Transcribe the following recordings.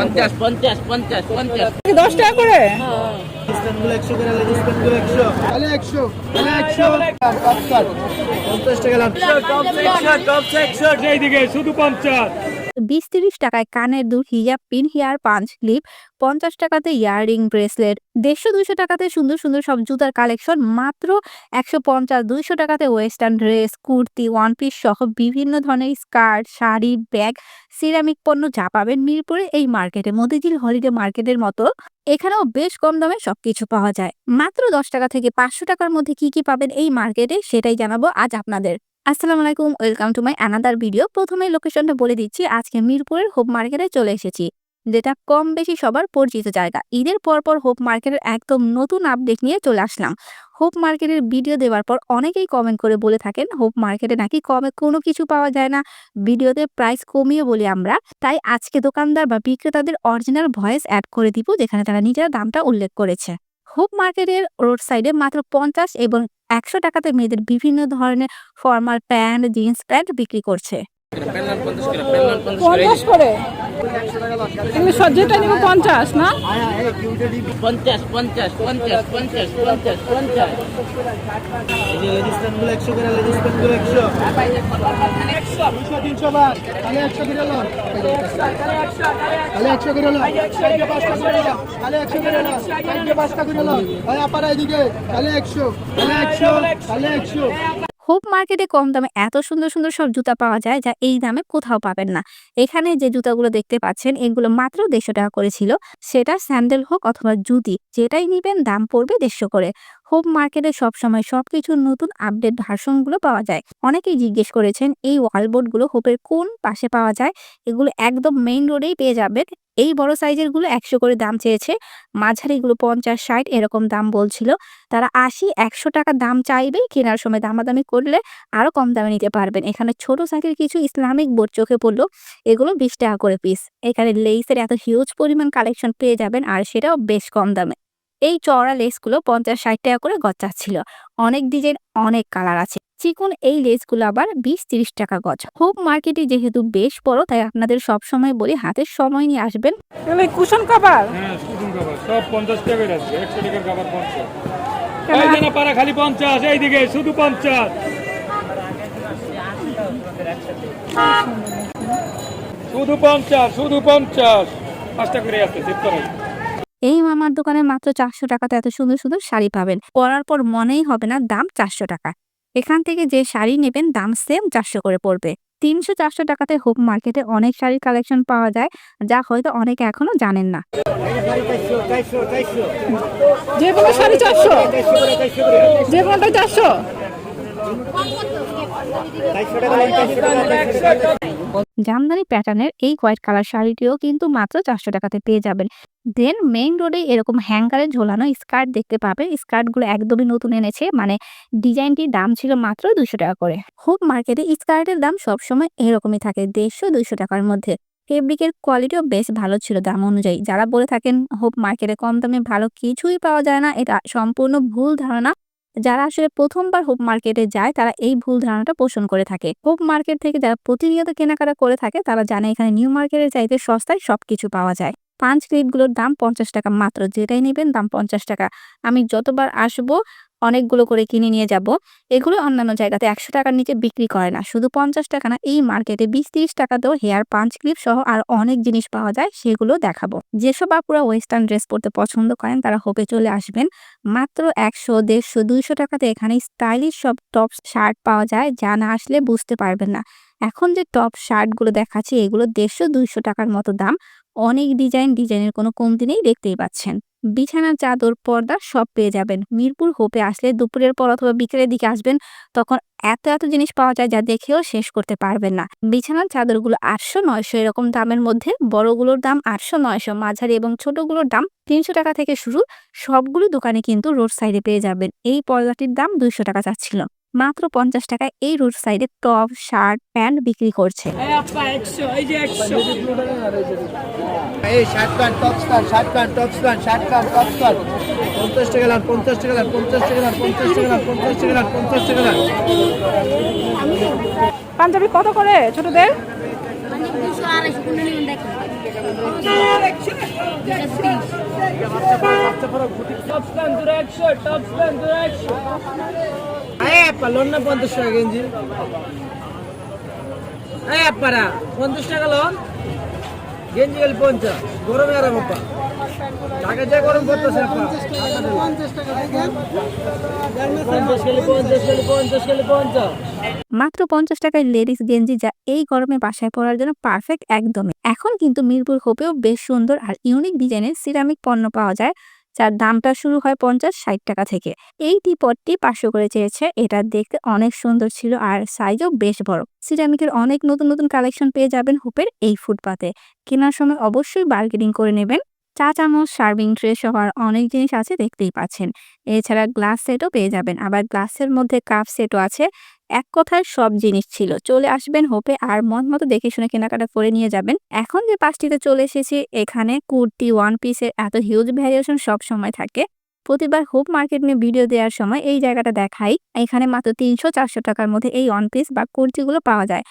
পঞ্চাশ পঞ্চাশ পঞ্চাশ পঞ্চাশ। দশ টাকা করে? শুধু পঞ্চাশ। বিশ তিরিশ টাকায় কানের দুল, হিজাব, পিন, হেয়ার, পাঞ্চ, ক্লিপ, পঞ্চাশ টাকাতে ইয়াররিং ব্রেসলেট, দেড়শো দুইশো টাকাতে সুন্দর সুন্দর সব জুতার কালেকশন, মাত্র একশো পঞ্চাশ দুইশো টাকাতে western dress, kurti, one piece সহ বিভিন্ন ধরনের স্কার্ট, শাড়ি, ব্যাগ, সিরামিক পণ্য যা পাবেন মিরপুরে এই মার্কেটে। মতিঝিল হলিডে মার্কেটের মতো এখানেও বেশ কম দামে সবকিছু পাওয়া যায়। মাত্র দশ টাকা থেকে পাঁচশো টাকার মধ্যে কি কি পাবেন এই মার্কেটে সেটাই জানাব আজ আপনাদের। আসসালামু আলাইকুম, welcome to my another video. প্রথমে লোকেশনটা বলে দিচ্ছি, আজকে মিরপুরের হোপ মার্কেটে চলে এসেছি, যেটা কম বেশি সবার পরিচিত জায়গা। ঈদের পরপর হোপ মার্কেটের একদম নতুন আপডেট নিয়ে চলে আসলাম। হোপ মার্কেটের ভিডিও দেওয়ার পর অনেকেই কমেন্ট করে বলে থাকেন, হোপ মার্কেটে নাকি কমে কোনো কিছু পাওয়া যায় না, ভিডিওতে প্রাইস কমিয়ে বলি আমরা। তাই আজকে দোকানদার বা বিক্রেতাদের অরিজিনাল ভয়েস অ্যাড করে দিব, যেখানে তারা নিজেরা দামটা উল্লেখ করেছে। হোপ মার্কেটের রোড সাইডে মাত্র পঞ্চাশ এবং একশো টাকাতে মেয়েদের বিভিন্ন ধরনের ফর্মাল প্যান্ট জিন্স প্যান্ট বিক্রি করছে। পঞ্চাশ করে এমনি যেটা নিব পঞ্চাশ না পঞ্চাশ পঞ্চাশ পঞ্চাশ পঞ্চাশ একশো একশো হোপ মার্কেটে কম দামে এত সুন্দর সুন্দর সব জুতা পাওয়া যায় যা এই দামে কোথাও পাবেন না। এখানে যে জুতাগুলো দেখতে পাচ্ছেন, এগুলো মাত্র দেড়শো টাকা করে ছিল। সেটা স্যান্ডেল হোক অথবা জুতি, যেটাই নিবেন দাম পড়বে দেড়শো করে। হোপ মার্কেটে সবসময় সবকিছুর নতুন আপডেট ভার্সনগুলো পাওয়া যায়। অনেকেই জিজ্ঞেস করেছেন, এই ওয়ালবোর্ডগুলো হোপের কোন পাশে পাওয়া যায়? এগুলো একদম মেইন রোডেই পেয়ে যাবেন। এই বড় সাইজেরগুলো একশো করে দাম চেয়েছে। মাঝারিগুলো পঞ্চাশ, ষাট এরকম দাম বলছিল। তারা আশি, একশো টাকা দাম চাইবে, কেনার সময় দামাদামি করলে আরও কম দামে নিতে পারবেন। এখানে ছোট সাইজের কিছু ইসলামিক বোর্ড চোখে পড়ল। এগুলো বিশ টাকা করে পিস এখানে লেসের এত হিউজ পরিমাণ কালেকশন পেয়ে যাবেন আর সেটাও বেশ কম দামে। এই চওড়া লেসগুলো পঞ্চাশ ষাট টাকা করে গচ্চা ছিল অনেক ডিজাইন অনেক কালার আছে। চিকুন এই লেসগুলো আবার বিশ তিরিশ টাকা গজ। হোপ মার্কেটে যেহেতু বেশ বড় তাই আপনাদের সব সময় বলি হাতের সময় নিয়ে আসবেন। কুশন হ্যাঁ স্টুডেন্ট খাবার সব পঞ্চাশ টাকা একশো টাকার খাবার পঞ্চাশ। এই যে খালি পঞ্চাশ এইদিকে শুধু পঞ্চাশ। শুধু পঞ্চাশ শুধু পঞ্চাশ। পাঁচটা করে চেক করাই। মামার দোকানে মাত্র চারশো টাকাতে এত সুন্দর সুন্দর শাড়ি পাবেন। পরার পর মনেই হবে না দাম চারশো টাকা। এখান থেকে যে শাড়ি নেবেন দাম সেম চারশো করে পড়বে। তিনশো চারশো টাকাতে হোপ মার্কেটে অনেক শাড়ির কালেকশন পাওয়া যায় যা হয়তো অনেকে এখনও জানেন না। যে কোনো শাড়ি চারশো। যে কোনোটাই চারশো। জামদানি প্যাটার্নের এই হোয়াইট কালার শাড়িটিও কিন্তু মাত্র চারশো টাকাতে পেয়ে যাবেন। দেন মেইন রোডে এরকম হ্যাঙ্গারে ঝোলানো স্কার্ট দেখতে পাবেন স্কার্টগুলো একদমই নতুন এনেছে মানে ডিজাইনটির দাম ছিল মাত্র দুশো টাকা করে। হোপ মার্কেটে স্কার্টের দাম সবসময় এরকমই থাকে, দেড়শো দুইশো টাকার মধ্যে। ফেব্রিকের কোয়ালিটিও বেশ ভালো ছিল দাম অনুযায়ী। যারা বলে থাকেন হোপ মার্কেটে কম দামে ভালো কিছুই পাওয়া যায় না, এটা সম্পূর্ণ ভুল ধারণা। যারা আসলে প্রথমবার হোপ মার্কেটে যায়, তারা এই ভুল ধারণাটা পোষণ করে থাকে। হোপ মার্কেট থেকে যারা প্রতিনিয়ত কেনাকাটা করে থাকে, তারা জানে এখানে নিউ মার্কেটের চাইতে সস্তায় সবকিছু পাওয়া যায়। পাঁচ ক্লিপগুলোর দাম পঞ্চাশ টাকা মাত্র। যেটাই নেবেন দাম পঞ্চাশ টাকা। আমি যতবার আসব অনেকগুলো করে কিনে নিয়ে যাব। এগুলো অন্যান্য জায়গাতে একশো টাকার নিচে বিক্রি করে না। শুধু পঞ্চাশ টাকা না, এই মার্কেটে বিশ তিরিশ টাকাতেও হেয়ার পাঞ্চ ক্লিপ সহ আর অনেক জিনিস পাওয়া যায়, সেগুলো দেখাবো। যেসব আপুরা ওয়েস্টার্ন ড্রেস পরতে পছন্দ করেন, তারা হোপে চলে আসবেন। মাত্র একশো, দেড়শো, দুইশো টাকাতে এখানে স্টাইলিশ সব টপ শার্ট পাওয়া যায়, যা না আসলে বুঝতে পারবেন না। এখন যে টপ শার্টগুলো দেখাচ্ছি, এগুলো দেড়শো, দুইশো টাকার মতো দাম। অনেক ডিজাইন, ডিজাইনের কোনো কমতি নেই, দেখতেই পাচ্ছেন। বিছানার চাদর, পর্দা সব পেয়ে যাবেন। মিরপুর হোপে আসলে দুপুরের পর অথবা বিকেলের দিকে আসবেন, তখন এত এত জিনিস পাওয়া যায় যা দেখেও শেষ করতে পারবেন না। বিছানার চাদরগুলো আটশো নয়শো এরকম দামের মধ্যে, বড়গুলোর দাম আটশো নয়শো, মাঝারি এবং ছোটগুলোর দাম তিনশো টাকা থেকে শুরু, সবগুলো দোকানে কিন্তু রোড সাইডে পেয়ে যাবেন। এই পর্দাটির দাম দুইশো টাকা চাচ্ছিল। মাত্র পঞ্চাশ টাকায় এই রোড সাইডে টপ শার্ট প্যান্ট বিক্রি করছে এই shirt pant top star shirt pant top star shirt pant top star পঞ্চাশ টাকা লাভ পঞ্চাশ টাকা লাভ পঞ্চাশ টাকা লাভ পঞ্চাশ টাকা লাভ পঞ্চাশ টাকা লাভ পঞ্চাশ টাকা লাভ পাঞ্জাবি কত করে ছোটদের মাত্র পঞ্চাশ টাকায় লেডিস গেঞ্জি যা এই গরমে বাসায় পরার জন্য পারফেক্ট একদমই। এখন কিন্তু মিরপুর হোপেও বেশ সুন্দর আর ইউনিক ডিজাইনের সিরামিক পণ্য পাওয়া যায়। যার দামটা শুরু হয় পঞ্চাশ, ষাট টাকা থেকে। এই টিপটটি পাঁচশো করে চেয়েছে। এটা দেখতে অনেক সুন্দর ছিল আর সাইজও বেশ বড়। সিরামিকের অনেক নতুন নতুন কালেকশন পেয়ে যাবেন হুপের এই ফুটপাতে। কেনার সময় অবশ্যই বার্গেনিং করে নেবেন। চা চামচ সার্ভিং ট্রে সহ আর অনেক জিনিস আছে দেখতেই পাচ্ছেন। এছাড়া গ্লাস সেটও পেয়ে যাবেন। আবার গ্লাসের মধ্যে কাপ সেটও আছে। এক কথায় সব জিনিস ছিল। চলে আসবেন হোপে আর মন মতো দেখে শুনে কেনাকাটা করে নিয়ে যাবেন। এখন যে পাঁচটিতে চলে এসেছি, এখানে কুর্তি ওয়ান পিসের এত হিউজ ভ্যারিয়েশন সব সময় থাকে। প্রতিবার হোপ মার্কেট নিয়ে ভিডিও দেওয়ার সময় এই জায়গাটা দেখাই। এখানে মাত্র তিনশো চারশো টাকার মধ্যে এই ওয়ান পিস বা কুর্তিগুলো পাওয়া যায়।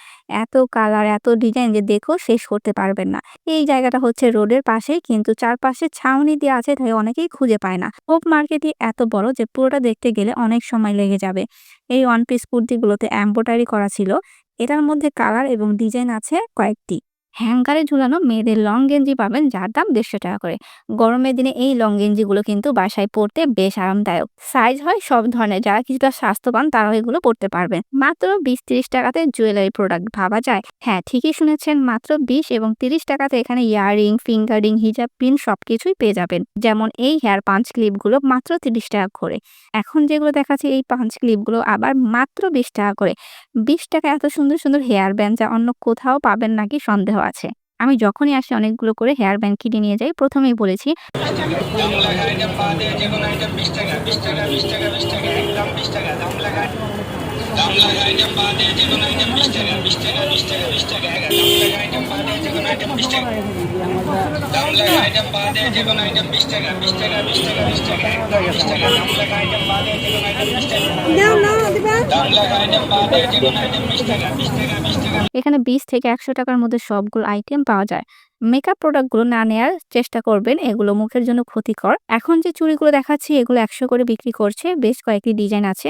এত কালার এত ডিজাইন যে দেখো শেষ করতে পারবেন না। এই জায়গাটা হচ্ছে রোডের পাশেই, কিন্তু চারপাশে ছাউনি দিয়ে আছে তাই অনেকেই খুঁজে পায় না। হোপ মার্কেটই এত বড় যে পুরোটা দেখতে গেলে অনেক সময় লেগে যাবে। এই ওয়ান পিস কুর্তিগুলোতে এম্ব্রয়ডারি করা ছিল। এটার মধ্যে কালার এবং ডিজাইন আছে কয়েকটি। হ্যাঙ্গারে ঝুলানো মেয়েদের লং গেঞ্জি পাবেন যার দাম দেড়শো টাকা করে। গরমের দিনে এই লং গেঞ্জিগুলো কিন্তু বাসায় পরতে বেশ আরামদায়ক। সাইজ হয় সব ধরনের, যারা কিছুটা স্বাস্থ্যবান তারাও এগুলো পরতে পারবেন। মাত্র বিশ তিরিশ টাকাতে জুয়েলারি প্রোডাক্ট ভাবা যায়। হ্যাঁ ঠিকই শুনেছেন, মাত্র বিশ এবং তিরিশ টাকাতে এখানে ইয়াররিং, ফিঙ্গারিং, হিজাব পিন সব কিছুই পেয়ে যাবেন। যেমন এই হেয়ার পাঞ্চ ক্লিপগুলো মাত্র তিরিশ টাকা করে। এখন যেগুলো দেখাচ্ছি এই পাঞ্চ ক্লিপগুলো আবার মাত্র বিশ টাকা করে। বিশ টাকা এত সুন্দর সুন্দর হেয়ার ব্যান্ড যা অন্য কোথাও পাবেন নাকি সন্দেহ আছে আমি যখনই আসি অনেকগুলো করে হেয়ার ব্যান্ড কিনে নিয়ে যাই প্রথমেই বলেছি এখানে বিশ থেকে একশো টাকার মধ্যে সবগুলো আইটেম পাওয়া যায়। মেকআপ প্রোডাক্টগুলো না নেওয়ার চেষ্টা করবেন, এগুলো মুখের জন্য ক্ষতিকর। এখন যে চুড়িগুলো দেখাচ্ছি, এগুলো একশো করে বিক্রি করছে, বেশ কয়েকটি ডিজাইন আছে।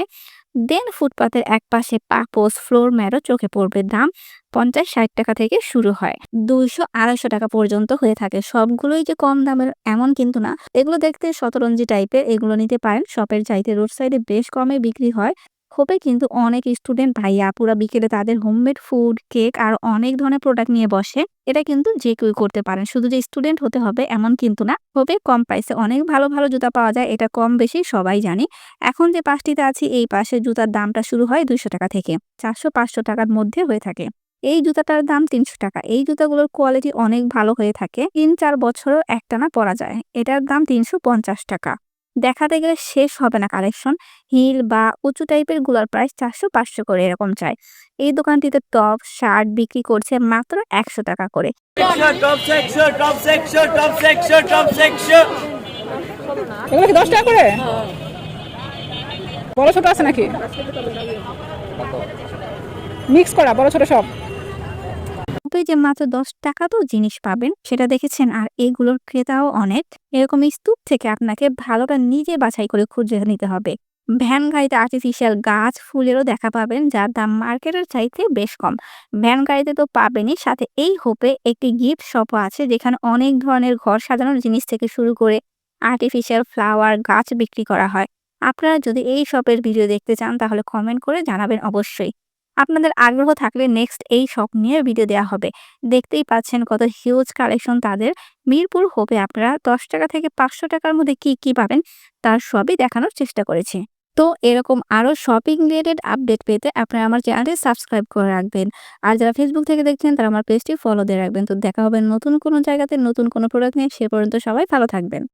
দেন ফুটপাতের এক পাশে পাপোস ফ্লোর ম্যারও চোখে পড়বে। দাম পঞ্চাশ ষাট টাকা থেকে শুরু হয়। দুইশো আড়াইশো টাকা পর্যন্ত হয়ে থাকে। সবগুলোই যে কম দামের এমন কিন্তু না। এগুলো দেখতে শতরঞ্জি টাইপের এগুলো নিতে পারেন। শপের চাইতে রোড সাইডে বেশ কমে বিক্রি হয়। হোপে কিন্তু অনেক স্টুডেন্ট ভাইয়া পুরা বিকেলে তাদের হোমমেড ফুড কেক আর অনেক ধরনের প্রোডাক্ট নিয়ে বসে। এটা কিন্তু যে কেউ করতে পারেন। শুধু যে স্টুডেন্ট হতে হবে এমন কিন্তু না। হবে কম প্রাইসে অনেক ভালো ভালো জুতা পাওয়া যায়। এটা কম বেশি সবাই জানি। এখন যে পাঁচটিতে আছি, এই পাশে জুতার দামটা শুরু হয় দুইশো টাকা থেকে। চারশো, পাঁচশো টাকার মধ্যে হয়ে থাকে। এই জুতাটার দাম তিনশো টাকা। এই জুতাগুলোর কোয়ালিটি অনেক ভালো হয়ে থাকে। তিন, চার বছরও একটানা পরা যায়। এটার দাম তিনশো পঞ্চাশ টাকা। দেখাতে গেলে শেষ হবে না কালেকশন হিল বা উঁচু টাইপেরগুলার প্রাইস চারশো পাঁচশো করে এরকম চাই। এই দোকানটিতে টপ শার্ট বিক্রি করছে মাত্র একশো টাকা করে। এগুলো কি দশ টাকা করে? বড় ছোট আছে নাকি? মিক্স করা বড় ছোট সব। যে মাত্র দশ টাকা তো জিনিস পাবেন, সেটা দেখেছেন। আর এগুলোর ক্রেতাও অনেক। এরকম স্তূপ থেকে আপনাকে ভালোটা নিজে বাছাই করে খুঁজে নিতে হবে। ভ্যান গাড়িতে আর্টিফিশিয়াল গাছ, ফুলেরও দেখা পাবেন, যার দাম মার্কেটের চাইতে বেশ কম। ভ্যান গাড়িতে তো পাবেনই। সাথে এই হোপে একটি গিফট শপও আছে, যেখানে অনেক ধরনের ঘর সাজানোর জিনিস থেকে শুরু করে আর্টিফিশিয়াল ফ্লাওয়ার গাছ বিক্রি করা হয়। আপনারা যদি এই শপের ভিডিও দেখতে চান, তাহলে কমেন্ট করে জানাবেন অবশ্যই। আপনাদের আগ্রহ থাকলে নেক্সট এই শপ নিয়ে ভিডিও দেওয়া হবে। দেখতেই পাচ্ছেন কত হিউজ কালেকশন তাদের। মিরপুর হোপে আপনারা দশ টাকা থেকে পাঁচশো টাকার মধ্যে কি কি পাবেন, তার সবই দেখানোর চেষ্টা করেছি। তো এরকম আরও শপিং রিলেটেড আপডেট পেতে আপনারা আমার চ্যানেলটি সাবস্ক্রাইব করে রাখবেন। আর যারা ফেসবুক থেকে দেখছেন, তারা আমার পেজটি ফলো দিয়ে রাখবেন। তো দেখা হবে নতুন কোনো জায়গাতে নতুন কোনো প্রোডাক্ট নিয়ে, সে পর্যন্ত সবাই ভালো থাকবেন।